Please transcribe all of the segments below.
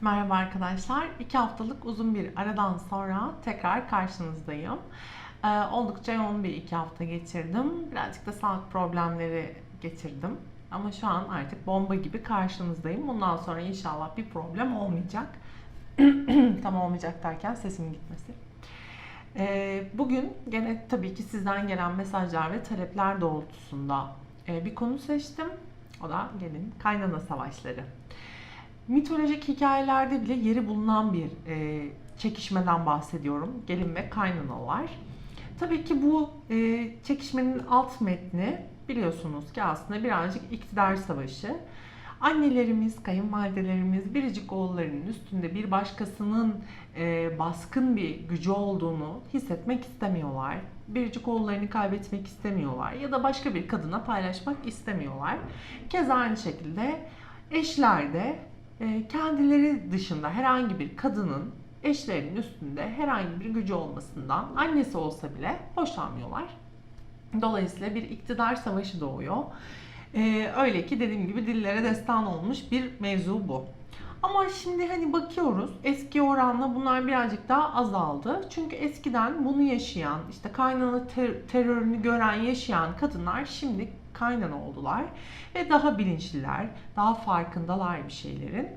Merhaba arkadaşlar. İki haftalık uzun bir aradan sonra tekrar karşınızdayım. Ee, oldukça yoğun bir iki hafta geçirdim. Birazcık da sağlık problemleri getirdim. Ama şu an artık bomba gibi karşınızdayım. Bundan sonra inşallah bir problem olmayacak. Tam olmayacak derken sesimin gitmesi. Ee, bugün gene tabii ki sizden gelen mesajlar ve talepler doğrultusunda e, bir konu seçtim. O da gelin kaynana savaşları mitolojik hikayelerde bile yeri bulunan bir e, çekişmeden bahsediyorum. Gelin ve kaynanalar. Tabii ki bu e, çekişmenin alt metni biliyorsunuz ki aslında birazcık iktidar savaşı. Annelerimiz, kayınvalidelerimiz biricik oğullarının üstünde bir başkasının e, baskın bir gücü olduğunu hissetmek istemiyorlar. Biricik oğullarını kaybetmek istemiyorlar ya da başka bir kadına paylaşmak istemiyorlar. Keza aynı şekilde eşler de kendileri dışında herhangi bir kadının eşlerinin üstünde herhangi bir gücü olmasından annesi olsa bile hoşlanmıyorlar. Dolayısıyla bir iktidar savaşı doğuyor. Ee, öyle ki dediğim gibi dillere destan olmuş bir mevzu bu. Ama şimdi hani bakıyoruz eski oranla bunlar birazcık daha azaldı. Çünkü eskiden bunu yaşayan işte kaynana ter- terörünü gören yaşayan kadınlar şimdi kaynana oldular. Ve daha bilinçliler, daha farkındalar bir şeylerin.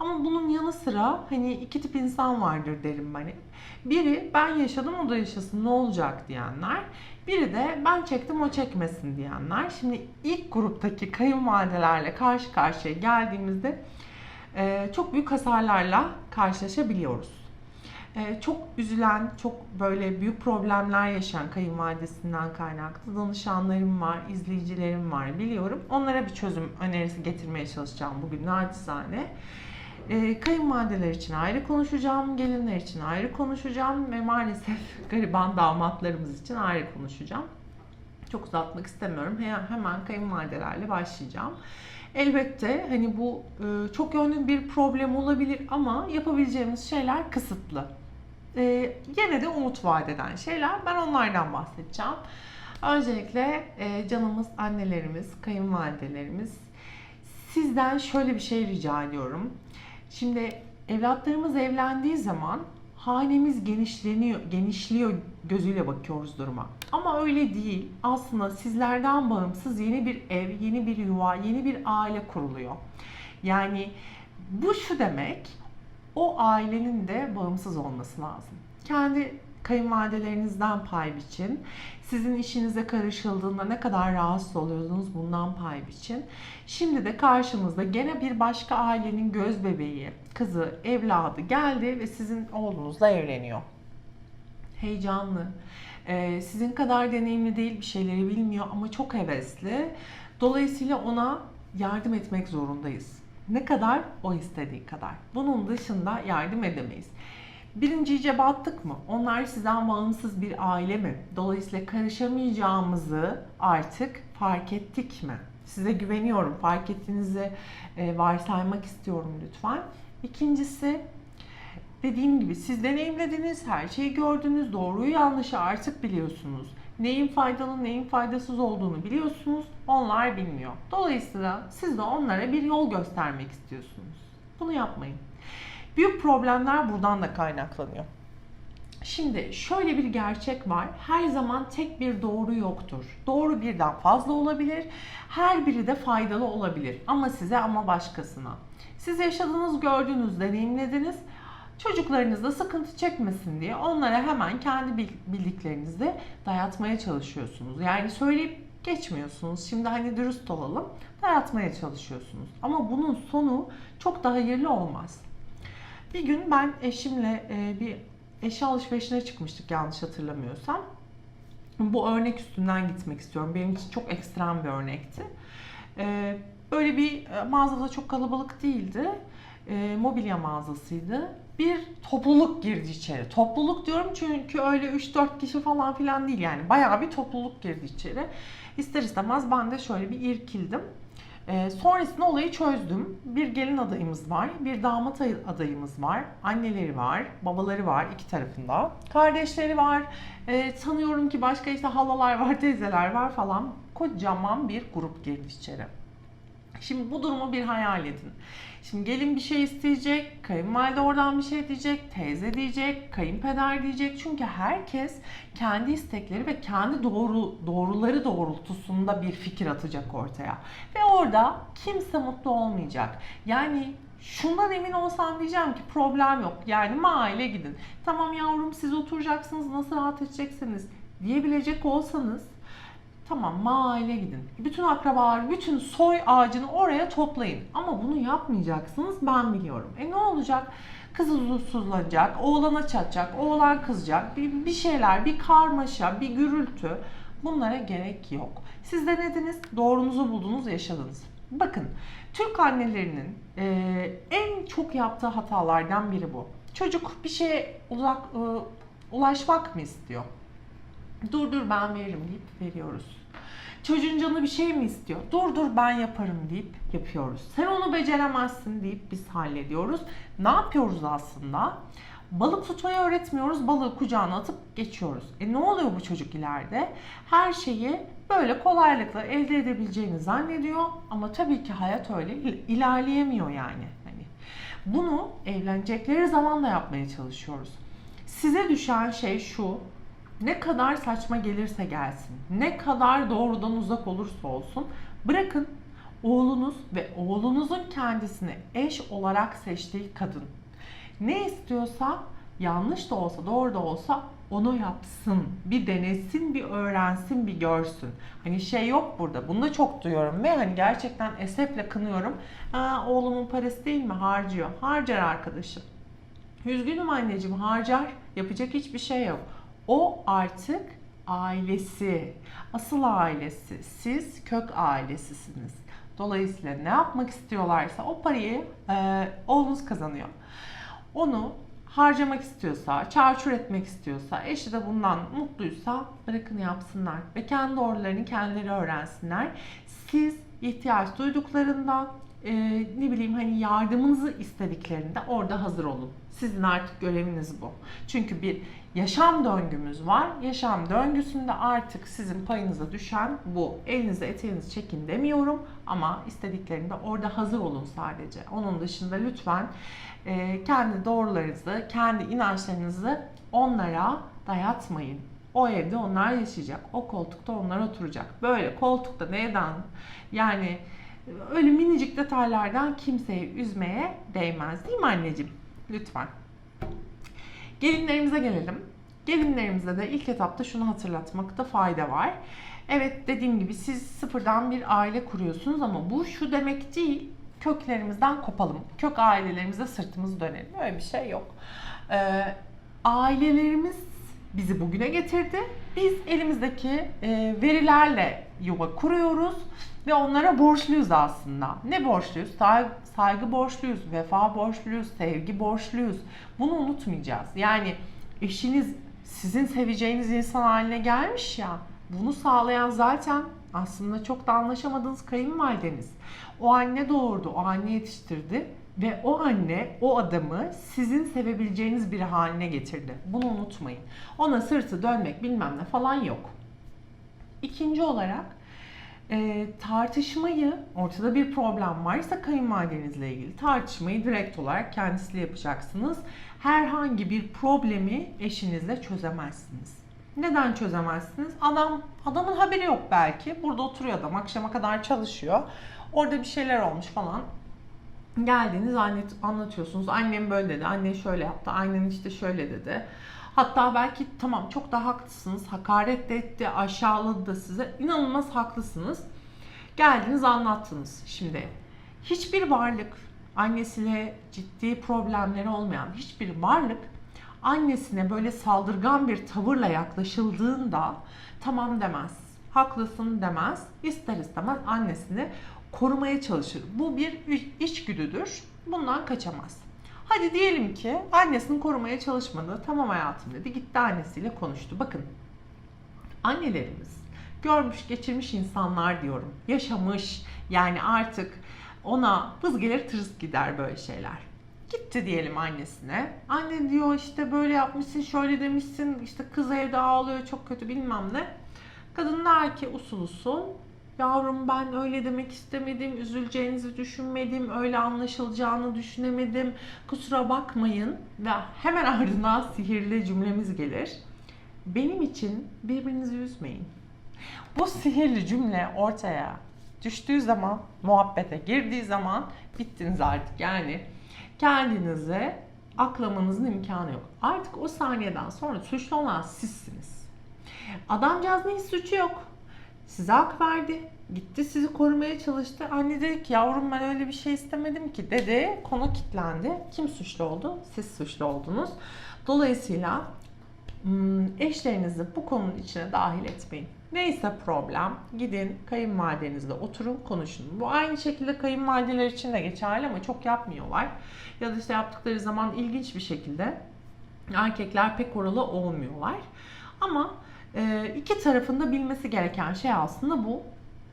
Ama bunun yanı sıra hani iki tip insan vardır derim ben. Biri ben yaşadım o da yaşasın ne olacak diyenler. Biri de ben çektim o çekmesin diyenler. Şimdi ilk gruptaki kayınvalidelerle karşı karşıya geldiğimizde çok büyük hasarlarla karşılaşabiliyoruz. E, çok üzülen, çok böyle büyük problemler yaşayan kayınvalidesinden kaynaklı danışanlarım var, izleyicilerim var biliyorum. Onlara bir çözüm önerisi getirmeye çalışacağım bugün naçizane. E, kayınvalideler için ayrı konuşacağım, gelinler için ayrı konuşacağım ve maalesef gariban damatlarımız için ayrı konuşacağım. Çok uzatmak istemiyorum. Hemen kayınvalidelerle başlayacağım. Elbette hani bu e, çok yönlü bir problem olabilir ama yapabileceğimiz şeyler kısıtlı. E, yine de umut vaat eden şeyler. Ben onlardan bahsedeceğim. Öncelikle e, canımız annelerimiz, kayınvalidelerimiz sizden şöyle bir şey rica ediyorum. Şimdi evlatlarımız evlendiği zaman hanemiz genişleniyor, genişliyor gözüyle bakıyoruz duruma. Ama öyle değil. Aslında sizlerden bağımsız yeni bir ev, yeni bir yuva, yeni bir aile kuruluyor. Yani bu şu demek, o ailenin de bağımsız olması lazım. Kendi kayınvalidelerinizden pay biçin. Sizin işinize karışıldığında ne kadar rahatsız oluyorsunuz bundan pay biçin. Şimdi de karşımızda gene bir başka ailenin göz bebeği, kızı, evladı geldi ve sizin oğlunuzla evleniyor. Heyecanlı. Ee, sizin kadar deneyimli değil bir şeyleri bilmiyor ama çok hevesli. Dolayısıyla ona yardım etmek zorundayız. Ne kadar? O istediği kadar. Bunun dışında yardım edemeyiz. Birinci iyice battık mı? Onlar sizden bağımsız bir aile mi? Dolayısıyla karışamayacağımızı artık fark ettik mi? Size güveniyorum. Fark ettiğinizi e, varsaymak istiyorum lütfen. İkincisi dediğim gibi siz deneyimlediniz, her şeyi gördünüz, doğruyu yanlışı artık biliyorsunuz. Neyin faydalı, neyin faydasız olduğunu biliyorsunuz. Onlar bilmiyor. Dolayısıyla siz de onlara bir yol göstermek istiyorsunuz. Bunu yapmayın. Büyük problemler buradan da kaynaklanıyor. Şimdi şöyle bir gerçek var. Her zaman tek bir doğru yoktur. Doğru birden fazla olabilir. Her biri de faydalı olabilir. Ama size ama başkasına. Siz yaşadınız, gördünüz, deneyimlediniz. Çocuklarınız da sıkıntı çekmesin diye onlara hemen kendi bildiklerinizi dayatmaya çalışıyorsunuz. Yani söyleyip geçmiyorsunuz. Şimdi hani dürüst olalım. Dayatmaya çalışıyorsunuz. Ama bunun sonu çok da hayırlı olmaz. Bir gün ben eşimle e, bir eşya alışverişine çıkmıştık yanlış hatırlamıyorsam. Bu örnek üstünden gitmek istiyorum. Benim için çok ekstrem bir örnekti. E, böyle bir e, mağazada çok kalabalık değildi. Mobilya mağazasıydı. Bir topluluk girdi içeri. Topluluk diyorum çünkü öyle 3-4 kişi falan filan değil yani. Bayağı bir topluluk girdi içeri. İster istemez ben de şöyle bir irkildim. E, sonrasında olayı çözdüm. Bir gelin adayımız var, bir damat adayımız var, anneleri var, babaları var iki tarafında. Kardeşleri var, e, tanıyorum ki başka işte halalar var, teyzeler var falan. Kocaman bir grup girdi içeri. Şimdi bu durumu bir hayal edin. Şimdi gelin bir şey isteyecek, kayınvalide oradan bir şey diyecek, teyze diyecek, kayınpeder diyecek. Çünkü herkes kendi istekleri ve kendi doğru doğruları doğrultusunda bir fikir atacak ortaya. Ve orada kimse mutlu olmayacak. Yani şundan emin olsam diyeceğim ki problem yok. Yani maile gidin. Tamam yavrum siz oturacaksınız nasıl rahat edeceksiniz diyebilecek olsanız Tamam mahalle gidin. Bütün akrabalar, bütün soy ağacını oraya toplayın. Ama bunu yapmayacaksınız ben biliyorum. E ne olacak? Kız huzursuzlanacak, oğlana çatacak, oğlan kızacak. Bir, bir şeyler, bir karmaşa, bir gürültü. Bunlara gerek yok. Siz denediniz, doğrunuzu buldunuz, yaşadınız. Bakın, Türk annelerinin e, en çok yaptığı hatalardan biri bu. Çocuk bir şeye uzak e, ulaşmak mı istiyor? Dur dur ben veririm deyip veriyoruz. Çocuğun canı bir şey mi istiyor? Dur dur ben yaparım deyip yapıyoruz. Sen onu beceremezsin deyip biz hallediyoruz. Ne yapıyoruz aslında? Balık tutmayı öğretmiyoruz. Balığı kucağına atıp geçiyoruz. E ne oluyor bu çocuk ileride? Her şeyi böyle kolaylıkla elde edebileceğini zannediyor. Ama tabii ki hayat öyle ilerleyemiyor yani. Hani bunu evlenecekleri zaman da yapmaya çalışıyoruz. Size düşen şey şu ne kadar saçma gelirse gelsin, ne kadar doğrudan uzak olursa olsun bırakın oğlunuz ve oğlunuzun kendisini eş olarak seçtiği kadın ne istiyorsa yanlış da olsa doğru da olsa onu yapsın. Bir denesin, bir öğrensin, bir görsün. Hani şey yok burada. Bunu da çok duyuyorum ve hani gerçekten esefle kınıyorum. Aa, oğlumun parası değil mi? Harcıyor. Harcar arkadaşım. Üzgünüm anneciğim harcar. Yapacak hiçbir şey yok. O artık ailesi, asıl ailesi. Siz kök ailesisiniz. Dolayısıyla ne yapmak istiyorlarsa o parayı e, oğlunuz kazanıyor. Onu harcamak istiyorsa, çarçur etmek istiyorsa, eşi de bundan mutluysa bırakın yapsınlar. Ve kendi doğrularını kendileri öğrensinler. Siz ihtiyaç duyduklarında e, ne bileyim hani yardımınızı istediklerinde orada hazır olun. Sizin artık göreviniz bu. Çünkü bir yaşam döngümüz var. Yaşam döngüsünde artık sizin payınıza düşen bu. Elinize eteğinizi çekin demiyorum ama istediklerinde orada hazır olun sadece. Onun dışında lütfen e, kendi doğrularınızı, kendi inançlarınızı onlara dayatmayın. O evde onlar yaşayacak. O koltukta onlar oturacak. Böyle koltukta neden yani öyle minicik detaylardan kimseyi üzmeye değmez değil mi anneciğim? Lütfen. Gelinlerimize gelelim. Gelinlerimize de ilk etapta şunu hatırlatmakta fayda var. Evet dediğim gibi siz sıfırdan bir aile kuruyorsunuz ama bu şu demek değil. Köklerimizden kopalım. Kök ailelerimize sırtımızı dönelim. Öyle bir şey yok. Ee, ailelerimiz bizi bugüne getirdi. Biz elimizdeki e, verilerle yuva kuruyoruz ve onlara borçluyuz aslında. Ne borçluyuz? Saygı, saygı borçluyuz, vefa borçluyuz, sevgi borçluyuz. Bunu unutmayacağız. Yani eşiniz sizin seveceğiniz insan haline gelmiş ya. Bunu sağlayan zaten aslında çok da anlaşamadığınız kayınvalideniz. O anne doğurdu, o anne yetiştirdi ve o anne o adamı sizin sevebileceğiniz bir haline getirdi. Bunu unutmayın. Ona sırtı dönmek bilmem ne falan yok. İkinci olarak e, tartışmayı, ortada bir problem varsa kayınvalidenizle ilgili tartışmayı direkt olarak kendisiyle yapacaksınız. Herhangi bir problemi eşinizle çözemezsiniz. Neden çözemezsiniz? Adam adamın haberi yok belki. Burada oturuyor adam akşama kadar çalışıyor. Orada bir şeyler olmuş falan. Geldiniz anlatıyorsunuz. Annem böyle dedi, annen şöyle yaptı, annen işte şöyle dedi. Hatta belki tamam çok da haklısınız. Hakaret de etti, aşağıladı da size. İnanılmaz haklısınız. Geldiniz anlattınız. Şimdi hiçbir varlık annesiyle ciddi problemleri olmayan hiçbir varlık annesine böyle saldırgan bir tavırla yaklaşıldığında tamam demez. Haklısın demez. İster istemez annesini korumaya çalışır. Bu bir içgüdüdür. Bundan kaçamaz. Hadi diyelim ki annesini korumaya çalışmadı. Tamam hayatım dedi. Gitti annesiyle konuştu. Bakın annelerimiz görmüş geçirmiş insanlar diyorum. Yaşamış yani artık ona vız gelir tırıs gider böyle şeyler. Gitti diyelim annesine. Anne diyor işte böyle yapmışsın şöyle demişsin işte kız evde ağlıyor çok kötü bilmem ne. Kadın der ki usul usul Yavrum ben öyle demek istemedim, üzüleceğinizi düşünmedim, öyle anlaşılacağını düşünemedim. Kusura bakmayın ve hemen ardından sihirli cümlemiz gelir. Benim için birbirinizi üzmeyin. Bu sihirli cümle ortaya düştüğü zaman, muhabbete girdiği zaman bittiniz artık. Yani kendinize aklamanızın imkanı yok. Artık o saniyeden sonra suçlu olan sizsiniz. Adamcağızın hiç suçu yok. Size hak verdi. Gitti sizi korumaya çalıştı. Anne dedi ki yavrum ben öyle bir şey istemedim ki dedi. Konu kilitlendi. Kim suçlu oldu? Siz suçlu oldunuz. Dolayısıyla eşlerinizi bu konunun içine dahil etmeyin. Neyse problem gidin kayınvalidenizle oturun konuşun. Bu aynı şekilde kayınvalideler için de geçerli ama çok yapmıyorlar. Ya da işte yaptıkları zaman ilginç bir şekilde erkekler pek oralı olmuyorlar. Ama e, iki tarafında bilmesi gereken şey aslında bu.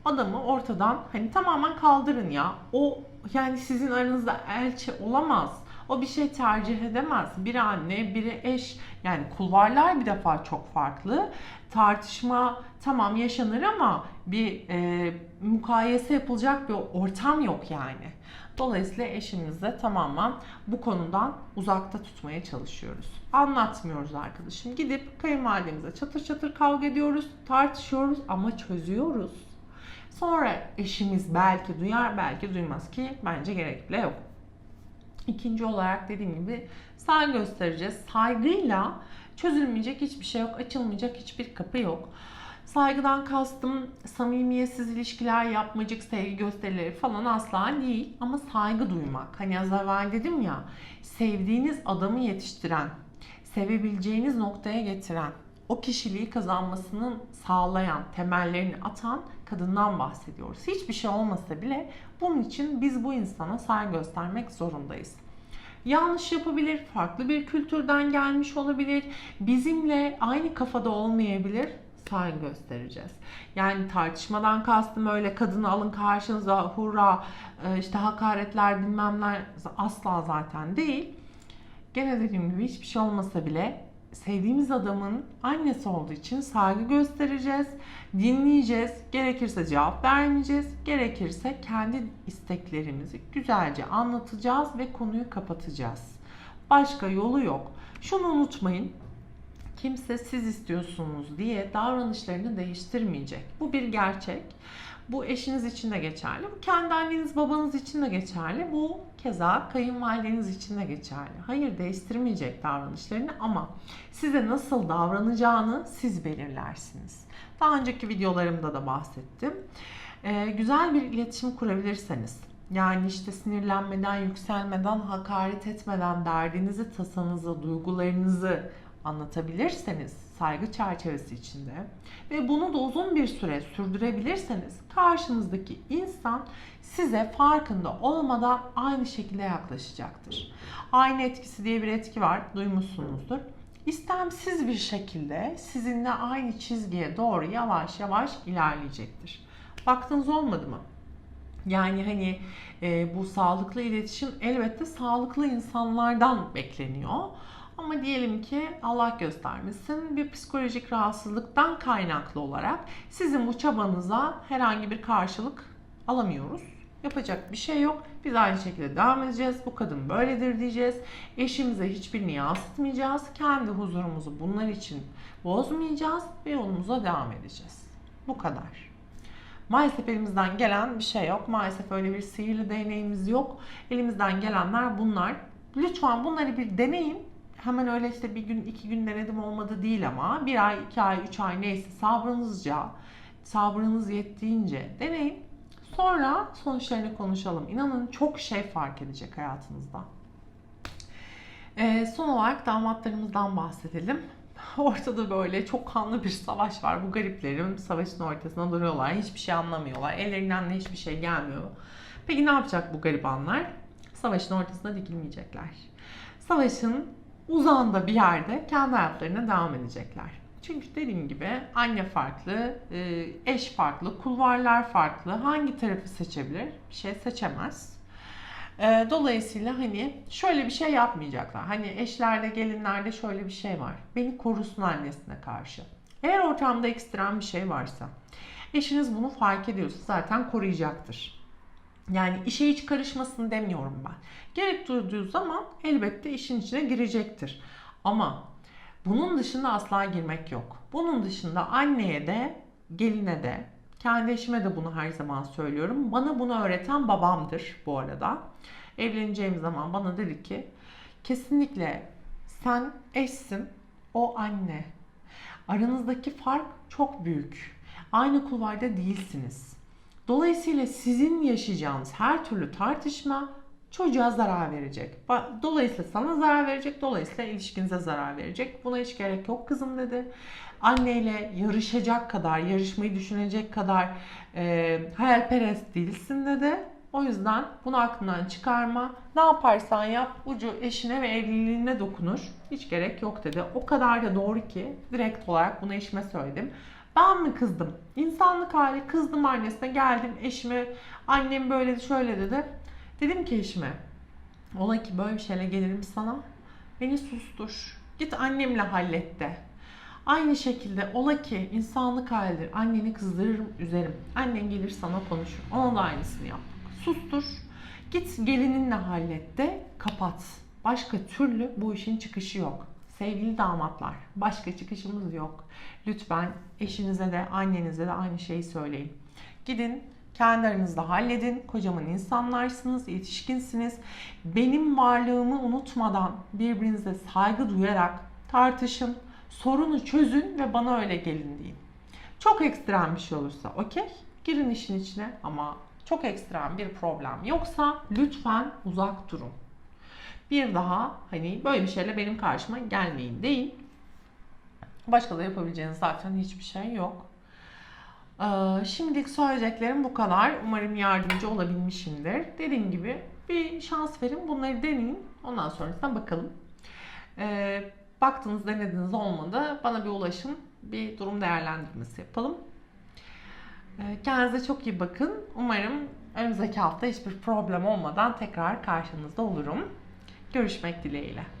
Adamı ortadan hani tamamen kaldırın ya. O yani sizin aranızda elçi olamaz. O bir şey tercih edemez. Biri anne, biri eş. Yani kulvarlar bir defa çok farklı. Tartışma tamam yaşanır ama bir e, mukayese yapılacak bir ortam yok yani. Dolayısıyla eşimizle tamamen bu konudan uzakta tutmaya çalışıyoruz. Anlatmıyoruz arkadaşım. Gidip kayınvalidemize çatır çatır kavga ediyoruz, tartışıyoruz ama çözüyoruz. Sonra eşimiz belki duyar belki duymaz ki bence gerek bile yok. İkinci olarak dediğim gibi saygı göstereceğiz. Saygıyla çözülmeyecek hiçbir şey yok, açılmayacak hiçbir kapı yok. Saygıdan kastım samimiyetsiz ilişkiler, yapmacık sevgi gösterileri falan asla değil. Ama saygı duymak. Hani az evvel dedim ya, sevdiğiniz adamı yetiştiren, sevebileceğiniz noktaya getiren, o kişiliği kazanmasını sağlayan, temellerini atan kadından bahsediyoruz. Hiçbir şey olmasa bile bunun için biz bu insana saygı göstermek zorundayız. Yanlış yapabilir, farklı bir kültürden gelmiş olabilir, bizimle aynı kafada olmayabilir saygı göstereceğiz. Yani tartışmadan kastım öyle kadını alın karşınıza hurra işte hakaretler bilmemler asla zaten değil. Gene dediğim gibi hiçbir şey olmasa bile sevdiğimiz adamın annesi olduğu için saygı göstereceğiz, dinleyeceğiz, gerekirse cevap vermeyeceğiz, gerekirse kendi isteklerimizi güzelce anlatacağız ve konuyu kapatacağız. Başka yolu yok. Şunu unutmayın, kimse siz istiyorsunuz diye davranışlarını değiştirmeyecek. Bu bir gerçek. Bu eşiniz için de geçerli. Bu kendi anneniz babanız için de geçerli. Bu keza kayınvalideniz için de geçerli. Hayır değiştirmeyecek davranışlarını ama size nasıl davranacağını siz belirlersiniz. Daha önceki videolarımda da bahsettim. Ee, güzel bir iletişim kurabilirseniz yani işte sinirlenmeden, yükselmeden, hakaret etmeden derdinizi, tasanızı, duygularınızı anlatabilirseniz saygı çerçevesi içinde ve bunu da uzun bir süre sürdürebilirseniz karşınızdaki insan size farkında olmadan aynı şekilde yaklaşacaktır. Aynı etkisi diye bir etki var, duymuşsunuzdur. İstemsiz bir şekilde sizinle aynı çizgiye doğru yavaş yavaş ilerleyecektir. Baktınız olmadı mı? Yani hani e, bu sağlıklı iletişim elbette sağlıklı insanlardan bekleniyor. Ama diyelim ki Allah göstermesin bir psikolojik rahatsızlıktan kaynaklı olarak sizin bu çabanıza herhangi bir karşılık alamıyoruz. Yapacak bir şey yok. Biz aynı şekilde devam edeceğiz. Bu kadın böyledir diyeceğiz. Eşimize hiçbirini yansıtmayacağız. Kendi huzurumuzu bunlar için bozmayacağız ve yolumuza devam edeceğiz. Bu kadar. Maalesef elimizden gelen bir şey yok. Maalesef öyle bir sihirli deneyimiz yok. Elimizden gelenler bunlar. Lütfen bunları bir deneyin hemen öyle işte bir gün iki gün denedim olmadı değil ama bir ay, iki ay, üç ay neyse sabrınızca, sabrınız yettiğince deneyin. Sonra sonuçlarını konuşalım. İnanın çok şey fark edecek hayatınızda. Ee, son olarak damatlarımızdan bahsedelim. Ortada böyle çok kanlı bir savaş var. Bu gariplerim savaşın ortasına duruyorlar. Hiçbir şey anlamıyorlar. Ellerinden de hiçbir şey gelmiyor. Peki ne yapacak bu garibanlar? Savaşın ortasına dikilmeyecekler. Savaşın uzağında bir yerde kendi hayatlarına devam edecekler. Çünkü dediğim gibi anne farklı, e, eş farklı, kulvarlar farklı. Hangi tarafı seçebilir? Bir şey seçemez. E, dolayısıyla hani şöyle bir şey yapmayacaklar. Hani eşlerde, gelinlerde şöyle bir şey var. Beni korusun annesine karşı. Eğer ortamda ekstrem bir şey varsa, Eşiniz bunu fark ediyorsa zaten koruyacaktır. Yani işe hiç karışmasın demiyorum ben. Gerek duyduğu zaman elbette işin içine girecektir. Ama bunun dışında asla girmek yok. Bunun dışında anneye de, geline de, kendi eşime de bunu her zaman söylüyorum. Bana bunu öğreten babamdır bu arada. Evleneceğim zaman bana dedi ki kesinlikle sen eşsin, o anne. Aranızdaki fark çok büyük. Aynı kulvarda değilsiniz. Dolayısıyla sizin yaşayacağınız her türlü tartışma çocuğa zarar verecek. Dolayısıyla sana zarar verecek, dolayısıyla ilişkinize zarar verecek. Buna hiç gerek yok kızım dedi. Anneyle yarışacak kadar, yarışmayı düşünecek kadar e, hayalperest değilsin dedi. O yüzden bunu aklından çıkarma. Ne yaparsan yap ucu eşine ve evliliğine dokunur. Hiç gerek yok dedi. O kadar da doğru ki direkt olarak bunu eşime söyledim. Ben mi kızdım? İnsanlık hali kızdım annesine geldim eşime annem böyle şöyle dedi. Dedim ki eşime ola ki böyle bir şeyle gelirim sana beni sustur. Git annemle hallet de. Aynı şekilde ola ki insanlık halidir. Anneni kızdırırım, üzerim. Annen gelir sana konuşur. Ona da aynısını yap. Sustur. Git gelininle hallet de kapat. Başka türlü bu işin çıkışı yok. Sevgili damatlar, başka çıkışımız yok. Lütfen eşinize de annenize de aynı şeyi söyleyin. Gidin kendi aranızda halledin. Kocaman insanlarsınız, yetişkinsiniz. Benim varlığımı unutmadan birbirinize saygı duyarak tartışın. Sorunu çözün ve bana öyle gelin deyin. Çok ekstrem bir şey olursa okey girin işin içine ama çok ekstrem bir problem yoksa lütfen uzak durun. Bir daha hani böyle bir şeyle benim karşıma gelmeyin deyin. Başka da yapabileceğiniz zaten hiçbir şey yok. Ee, şimdilik söyleyeceklerim bu kadar. Umarım yardımcı olabilmişimdir. Dediğim gibi bir şans verin. Bunları deneyin. Ondan sonrasına bakalım. Ee, baktınız denediniz olmadı. Bana bir ulaşın. Bir durum değerlendirmesi yapalım. Ee, kendinize çok iyi bakın. Umarım önümüzdeki hafta hiçbir problem olmadan tekrar karşınızda olurum. Görüşmek dileğiyle.